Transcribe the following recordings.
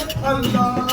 अल्लाह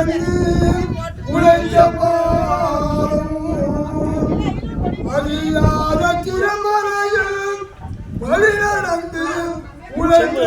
உலகில் உழைத்த அறியாத திருமறையில் வழி நடந்து உழைத்த